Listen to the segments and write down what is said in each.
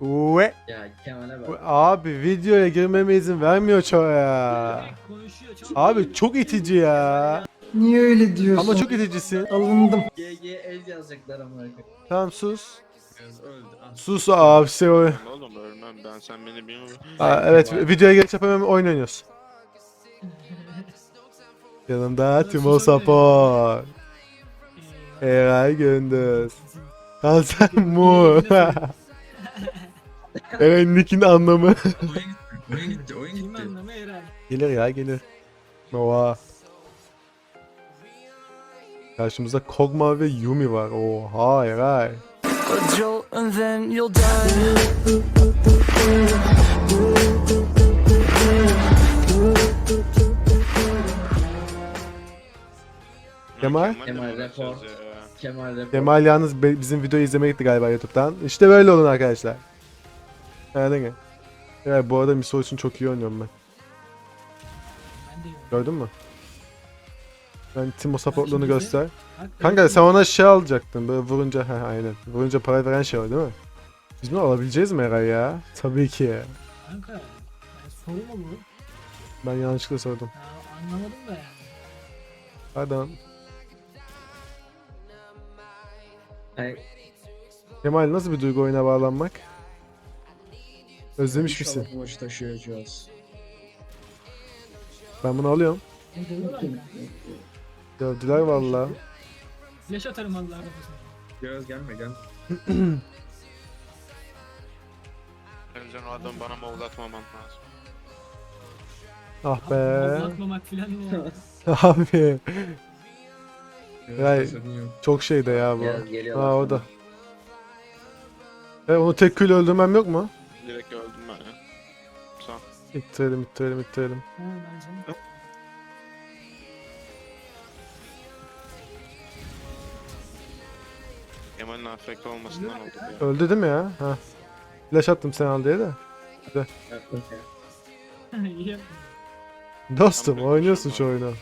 Ve Ya Kemal'e bak. abi videoya girmeme izin vermiyor çoğu ya. Konuşuyor çok Abi çok itici ya. Niye öyle diyorsun? Ama çok iticisin. alındım. GG el yazacaklar ama. Tamam sus. Öldü. Ah. Sus abi şey o. Oğlum ölmem ben sen beni bilmiyorum. Aa, evet videoya geç yapamam oyun oynuyoruz. Yanımda Timo Sapor. Eray Gündüz. Hasan Mu. Eray Nick'in anlamı. Oyun gitti. Oyun gitti. Oyun Kim gitti. anlamı Eray. gelir ya gelir. Oha. Karşımızda Kog'Maw ve Yumi var. Oha Eray. a jolt and then you'll die. Kemal? Kemal report. Kemal report. Kemal yalnız be- bizim videoyu izlemeye gitti galiba YouTube'dan. İşte böyle olun arkadaşlar. Yani ne? Ya bu arada Miso için çok iyi oynuyorum ben. Ben de. Gördün mü? Ben Timo supportluğunu şimdi göster. Bak, Kanka sen ona şey alacaktın böyle vurunca ha aynen. Vurunca para veren şey o değil mi? Biz bunu alabileceğiz mi Eray ya? Tabii ki. Kanka yani soru mu bu? Ben yanlışlıkla sordum. Ya, anlamadım da yani. Pardon. Kemal nasıl bir duygu oyuna bağlanmak? Özlemiş misin? İnşallah bu maçı taşıyacağız. Ben bunu alıyorum. Dövdüler valla. Flash atarım Allah arabasına. Göz gelme gel. Önce o adamı bana mavlatmaman lazım. Ah be. Uzatmamak filan ne ya? Abi. Sorun yok. Çok şeyde ya bu. Gel, geliyorlar Ha o sana. da. E onu tek kül öldürmem yok mu? Direkt İttirelim ittirelim ittirelim. Ha, bence. Kemal'in AFK olmasından oldu bu ya. Öldü değil mi ya? Ha. Flash attım sen al diye de. İyi yaptın. Dostum oynuyorsun şu tamam. oyunu.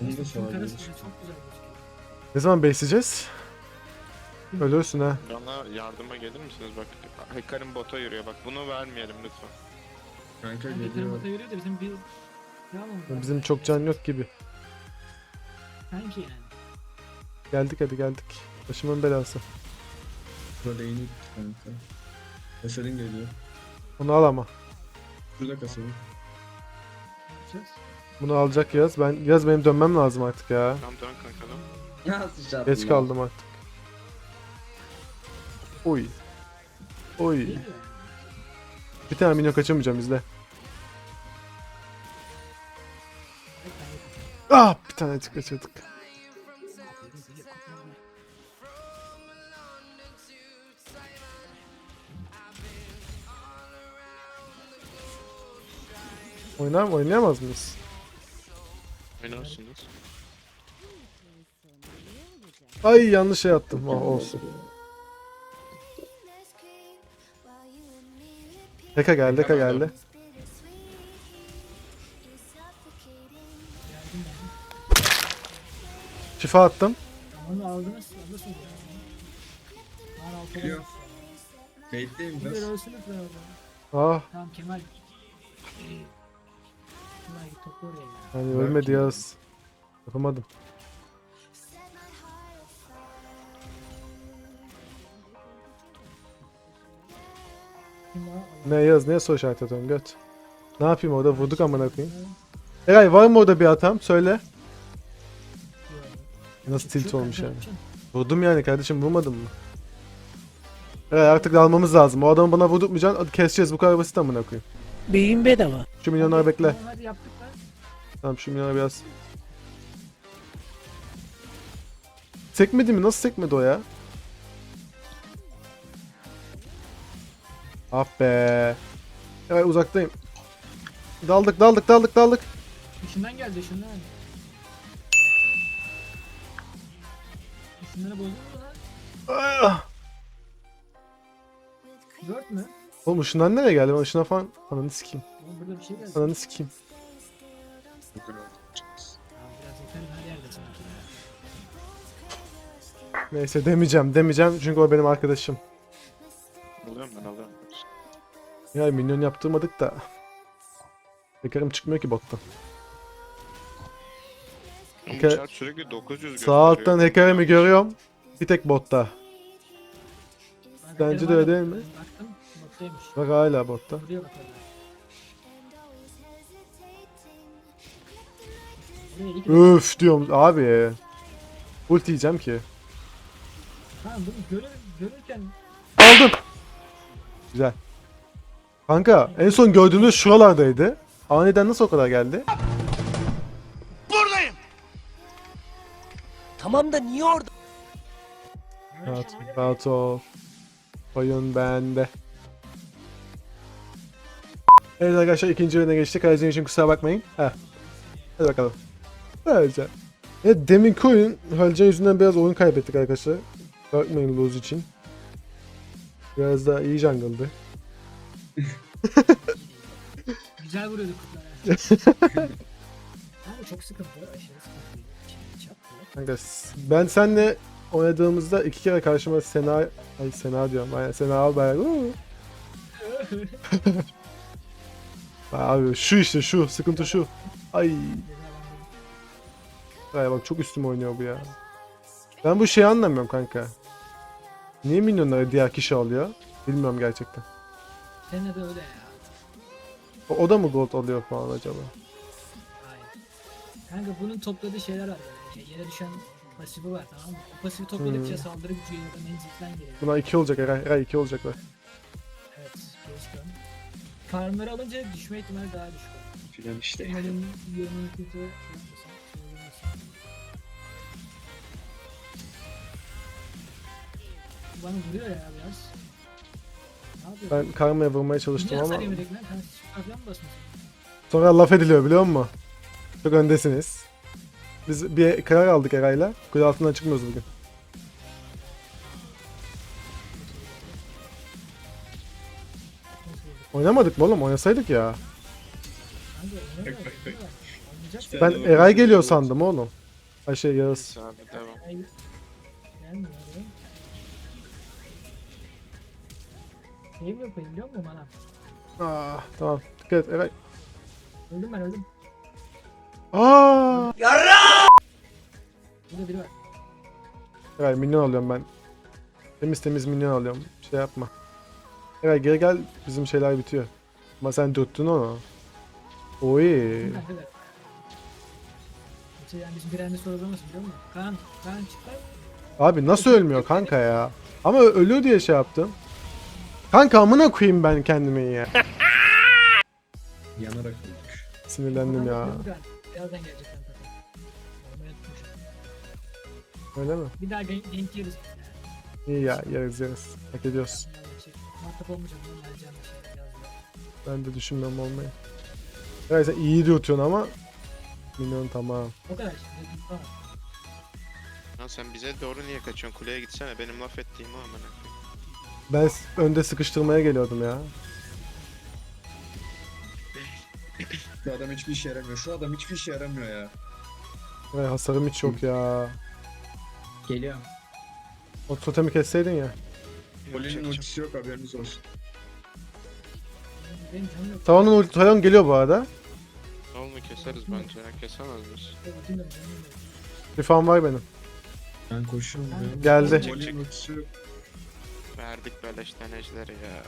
Bunu da Çok sorabiliriz. karası çok güzel gözüküyor. Ne zaman besleyeceğiz? Ölürsün ha. Bana yardıma gelir misiniz bak. Hekarim bota yürüyor bak. Bunu vermeyelim lütfen. Kanka Kanka geliyor. kırmata yürüyor da bizim bir... Tamam. Bizim çok can yok gibi. Sanki yani. Geldik hadi geldik. Başımın belası. Burada inik kanka. Eserin geliyor. Onu al ama. Şurada kasalım. Ne yapacağız? Bunu alacak yaz. Ben yaz benim dönmem lazım artık ya. Tamam tamam kanka. Nasıl çarptın Geç lan? kaldım artık. Oy. Oy. Değil mi? Bir tane minyon kaçamayacağım izle. Ah bir tane kaçırdık. Oynar mı? Oynayamaz mıyız? Oynarsınız. Ay yanlış şey attım. Ah, olsun. Heka geldi, Heka geldi. Şifa attım. Onu aldınız. Alırsınız altı Geliyor. Bait'teyim Bir biraz. de ölsünüz be orada. Ah Tamam Kemal. Kemal git topla oraya ya. hani ölmedi yaz. Yapamadım. Ne yaz ne soru işareti atıyorum göt. Ne yapayım orada vurduk amına koyayım. Eray var mı orada bir hatam? Söyle. Nasıl tilt olmuş yani. Vurdum yani kardeşim vurmadın mı? Evet artık almamız lazım. O adamı bana vurdurtmayacaksın. Keseceğiz bu kadar basit amına koyayım. Beyin bedava. Şu milyonları bekle. Tamam, Hadi yaptık lan. Tamam şu milyonları biraz. Sekmedi mi? Nasıl sekmedi o ya? Ah be. Evet uzaktayım. Daldık daldık daldık daldık. Işından geldi ışından. Işınları bozdun mu lan? Ah! Dört mü? Oğlum ışından nereye geldi? Ben ışına falan... Ananı sikeyim. Oğlum burada bir şey geldi. Ananı sikeyim. Bugün oldu. Tamam biraz yeter her yerde sanki. ya. Neyse demeyeceğim demeyeceğim çünkü o benim arkadaşım. Alıyorum ben alıyorum. Ya minyon yaptırmadık da. Tekerim çıkmıyor ki bottan. Bu chart sürekli 900 Sağ alttan Hecarim'i görüyorum. Bir tek botta. Ben Bence de öyle değil mi? Baktım. Bak hala botta. Bak hala. Üf diyorum abi. Ulti yiyeceğim ki. Ha bunu görür, görürken Aldım. Güzel. Kanka en son gördüğümüz şuralardaydı. Aniden nasıl o kadar geldi? Tamam da niye orada? Rahat, rahat ol. Oyun bende. Evet arkadaşlar ikinci oyuna geçtik. Ayrıca için kusura bakmayın. Heh. Hadi bakalım. Böylece. Evet deminki oyun Halcan yüzünden biraz oyun kaybettik arkadaşlar. Bakmayın lose için. Biraz daha iyi jungle'dı. Güzel vuruyordu kutlara. Ama çok sıkıntı. Aşırı sıkıntı. Diye. Kanka s- ben senle oynadığımızda iki kere karşıma Sena... Ay Sena diyorum. Aynen Sena Albayrak. Uuu. Abi şu işte şu. Sıkıntı şu. Ay. Ay bak çok üstüme oynuyor bu ya. Ben bu şeyi anlamıyorum kanka. Niye milyonları diğer kişi alıyor? Bilmiyorum gerçekten. Seninle de öyle ya. O, o da mı gold alıyor falan acaba? Aynen. Kanka bunun topladığı şeyler var böyle. Şey, Yere düşen pasifi var tamam mı? O pasifi topladıkça Hmm. saldırı gücü ya da menzilden geliyor. Buna iki olacak Eray. Eray iki olacaklar. Evet. Geçtim. Farmları alınca düşme ihtimali daha düşük. Filan işte. Umarım yönünü kötü yapmasın. Bana vuruyor ya biraz. Ben karmaya vurmaya Niye çalıştım ama sonra laf ediliyor biliyor musun? Çok öndesiniz. Biz bir karar aldık Eray'la. Kule altından çıkmıyoruz bugün. Oynamadık mı oğlum? Oynasaydık ya. Ben Eray geliyor sandım oğlum. Ay şey Yağız. Abi devam. Şey mi yapayım biliyor musun bana? Ah, tamam. Dikkat et Eray. Öldüm ben öldüm. Aa! Burada biri var. Eray minyon alıyorum ben. Temiz temiz minyon alıyorum. Şey yapma. Eray geri gel. Bizim şeyler bitiyor. Ama sen dürttün onu. Oy. Yoksa yani bizim bir anda sorulamasın biliyor musun? Kaan, Kaan çık lan. Abi nasıl ölmüyor kanka ya? Ama ölüyor diye şey yaptım. Kanka amına koyayım ben kendimi ya. Yanarak öldük. Sinirlendim ya. Birazdan gelecek kanka. Öyle mi? Bir daha gank, gank yeriz. İyi ya yeriz yeriz. Hak ediyoruz. Muhatap olmayacağım. Ben alacağım bir şey. Ben de düşünmem olmayı. Evet sen iyi diyorsun ama Minyon tamam. O kadar işte. bir falan. Lan sen bize doğru niye kaçıyorsun? Kuleye gitsene. Benim laf ettiğimi amına koyayım. Ben önde sıkıştırmaya geliyordum ya. Şu adam hiçbir işe yaramıyor. Şu adam hiçbir işe yaramıyor ya. Ve hasarım hiç yok ya. Geliyor. O totemi kesseydin ya. Poli'nin Çekeceğim. ultisi yok haberiniz olsun. Talon'un ulti Talon geliyor bu arada. Oğlum keseriz bence. ya, Kesemez miyiz? Bir fan var benim. Ben koşuyorum buraya. Geldi. Poli'nin ultisi yok. Verdik beleşten ejderi ya.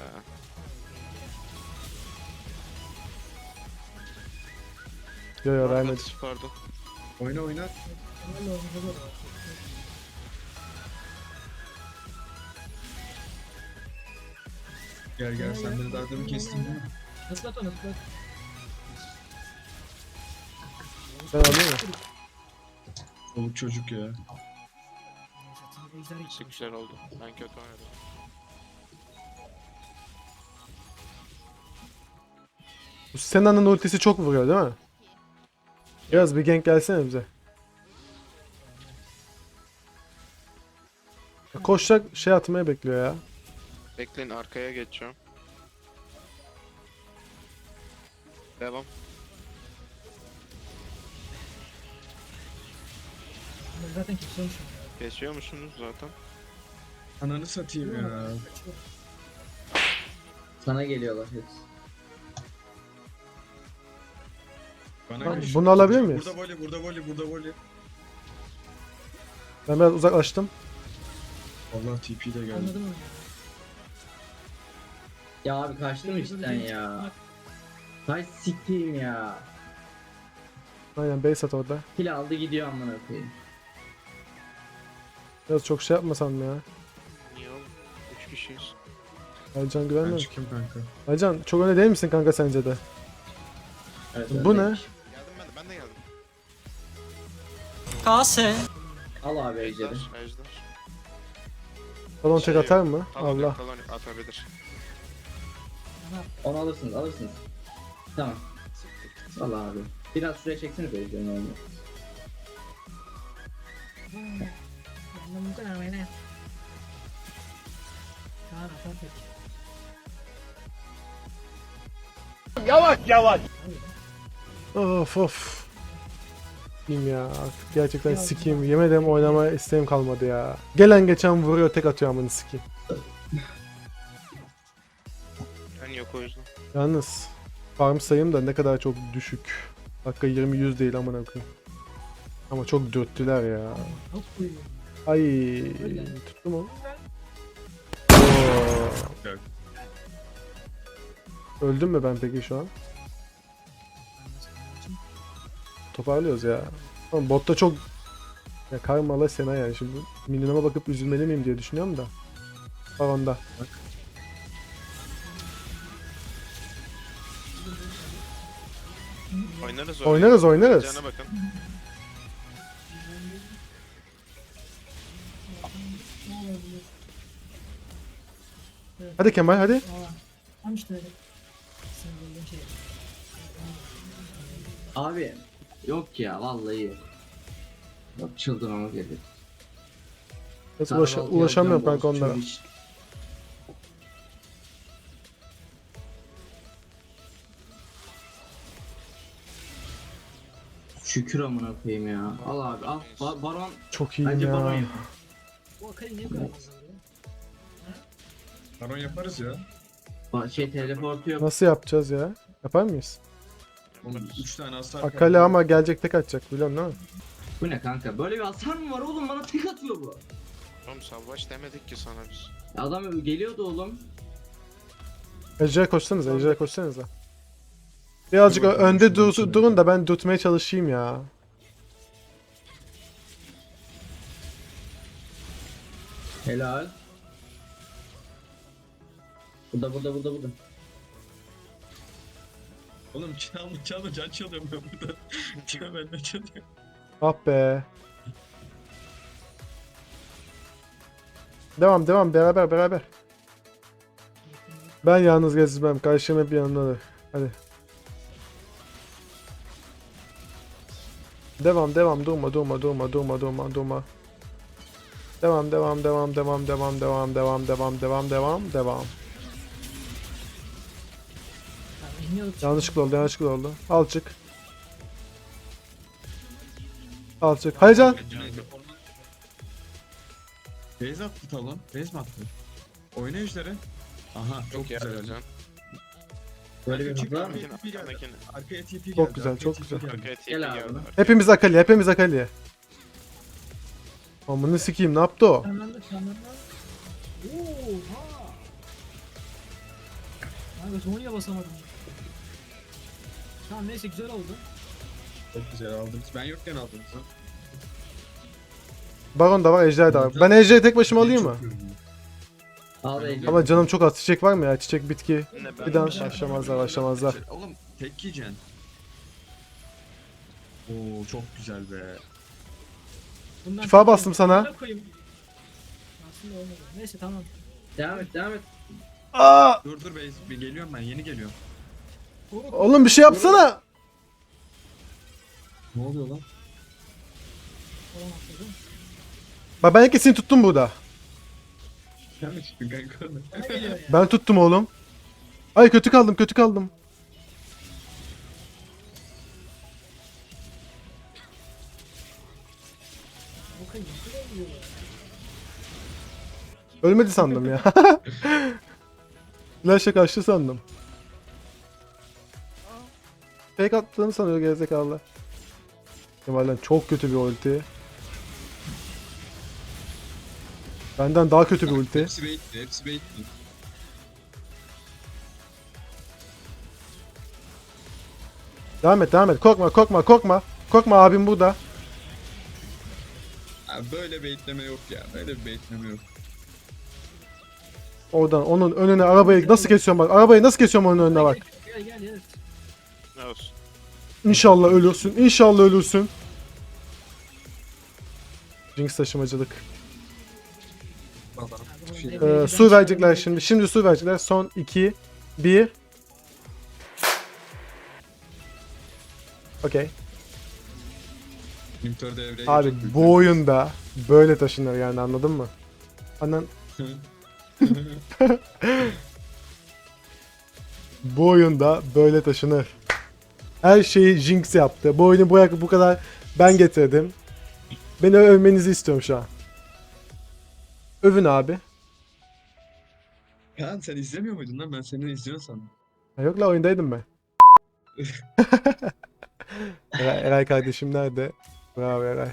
Yo yo vermedi. Anlat, Pardon. Oyna oyna. Gel gel sen beni daha demin kestin değil mi? Zıplat onu zıplat. Sen aldın mı? Çoluk çocuk ya. Güzel oldu. Ben kötü oynadım. Bu Sena'nın ultisi çok vuruyor değil mi? Biraz bir gank gelsene bize. Ya Koşacak şey atmaya bekliyor ya. Bekleyin arkaya geçiyorum. Devam. Zaten. Kesiyor musunuz zaten? Ananı satayım ya. Sana geliyorlar hepsi. Bana bunu alabilir miyiz? Burada voley, burada voley, burada voley. Ben biraz uzaklaştım. Allah TP de geldi. Anladın mı? Ya abi kaçtım cidden ya. Hay siktiğim ya. Aynen base at orada. Kill aldı gidiyor amına koyayım. Biraz çok şey yapmasam mı ya. Niye oğlum? 3 kişiyiz. Ercan Ben musun? çıkayım kanka. Ercan çok öne değil misin kanka sence de? Evet, Bu ne? öndeymiş. Kase. Al abi ejderi. Ejder, ejder. Balon Şey tek atar mı? Talon Allah. Talon atabilir. Onu alırsınız alırsınız. Tamam. Al abi. Biraz. Anladın mı kadar ne? Kaan atar peki. Of of. Kim ya artık gerçekten sikeyim. Yemin ederim oynama isteğim kalmadı ya. Gelen geçen vuruyor tek atıyor amını sikeyim. Ben yok o yüzden. Yalnız farm sayım da ne kadar çok düşük. Dakika 20 100 değil amına koyayım. Ama çok dürttüler ya. Çok. Ay tuttu mu? Oo. Yok. Öldüm mü ben peki şu an? Toparlıyoruz ya. Oğlum botta çok ya karmalı sena yani şimdi milyonuma bakıp üzülmeli miyim diye düşünüyorum da. Baronda. Oynarız öyle. Oynarız oynarız. Cana bakın. Hadi Kemal hadi. Şey. Abi yok ya vallahi yok. Yok çıldırmamız gerekiyor. Biraz ulaşa- ulaşamıyorum yapacağım, kanka onlara. boğaz çürüyüş. Şükür amına koyayım ya. Al abi al. Ba- baron Çok iyiyim bence baron ya. yap. Bu niye? Baron yaparız ya. Ba- şey teleportu yok. Nasıl yapacağız ya? Yapar mıyız? Oğlum 3 tane hasar Akali ama gelecek tek atacak biliyorsun değil mi? Bu ne kanka? Böyle bir hasar mı var oğlum? Bana tek atıyor bu. Oğlum savaş demedik ki sana biz. Adam geliyordu oğlum. Ejder'e koşsanız, Ejder'e koşsanız da. Birazcık bakayım, önde dur, durun da ben tutmaya çalışayım ya. Helal. Burada burada burada burada. Oğlum çalma çalma can çalıyorum ben burada. Can ben de çalıyorum. Ah be. Devam devam beraber beraber. Ben yalnız gezmem. Karşım hep yanındadır. Hadi. Devam devam durma durma durma durma durma durma. Devam devam devam devam devam devam devam devam devam devam devam. İniyordu. Yanlışlıkla oldu yanlışlıkla oldu. Al çık. Al çık. Hayır can. Base attı talon. Base mi attı? Oyna ejderi. Aha çok, Çok iyi güzel. Ercan. Böyle bir mı? arkaya TP geldi. Çok güzel, çok güzel. Gel abi. Hepimiz Akali, hepimiz Akali. Amını sikeyim ne yaptı o? Kanlandı. Oha. Kanka Tony'ye basamadım. Tamam neyse güzel oldu. Çok güzel aldınız. Ben yokken aldınız ha. Baron da var, Ejder de var. Ben Ejder'i tek başıma alayım mı? Al. Ama canım çok az. Çiçek var mı ya? Çiçek, bitki. Bir daha şey başlamazlar, başlamazlar. Oğlum tek yiyeceksin. Oo çok güzel be. Bundan Şifa bastım sana. Koyayım. Aslında olmadı. Neyse tamam. Devam et devam et. Aa! Dur dur bir geliyorum ben yeni geliyorum. Oğlum bir şey yapsana. Ne oluyor lan? Bak ben ikisini tuttum burada. Sen mi çıktın kanka? Bana geliyor ya. Ben tuttum oğlum. Ay kötü kaldım, kötü kaldım. Ölmedi sandım ya. Flash'a kaçtı sandım. Fake attığını sanıyor gerizekalı. Kemal'den çok kötü bir ulti. Benden daha kötü bir ulti. Hepsi baitli, hepsi baitli. Devam et devam et. Korkma korkma korkma. Korkma abim burada. Abi böyle baitleme yok ya. Böyle bir baitleme yok. Oradan onun önüne arabayı nasıl kesiyorum bak. Arabayı nasıl kesiyorum onun önüne bak. Gel gel gel. Ne olsun. İnşallah ölürsün. İnşallah ölürsün. Jinx taşımacılık. Şey- Ee, su verecekler şimdi. Şimdi su verecekler. Son 2 1 Okey. Limitör devreye Abi bu oyunda böyle taşınır yani anladın mı? Anan bu oyunda böyle taşınır. Her şeyi Jinx yaptı. Bu oyunu bu, bu kadar ben getirdim. Beni övmenizi istiyorum şu an. Övün abi. Kaan sen izlemiyor muydun lan? Ben seni izliyorsun sandım. Ha, yok la oyundaydım ben. Eray, Eray kardeşim nerede? Bravo Eray.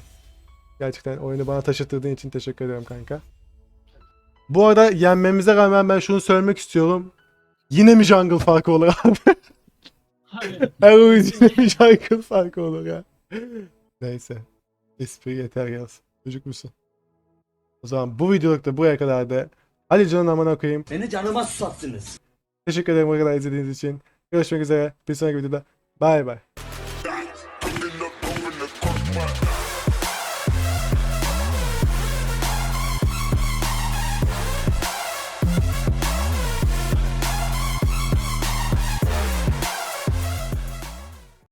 Gerçekten oyunu bana taşıttırdığın için teşekkür ederim kanka. Bu arada yenmemize rağmen ben şunu söylemek istiyorum. Yine mi jungle farkı olur abi? Hayır. Her oyun yine mi jungle farkı olur ya? Neyse. Espri yeter yaz. Çocuk musun? O zaman bu videoluk da buraya kadar da Ali Can'ın amına koyayım. Beni canıma susattınız. Teşekkür ederim bu kadar izlediğiniz için. Görüşmek üzere. Bir sonraki videoda. Bay bay.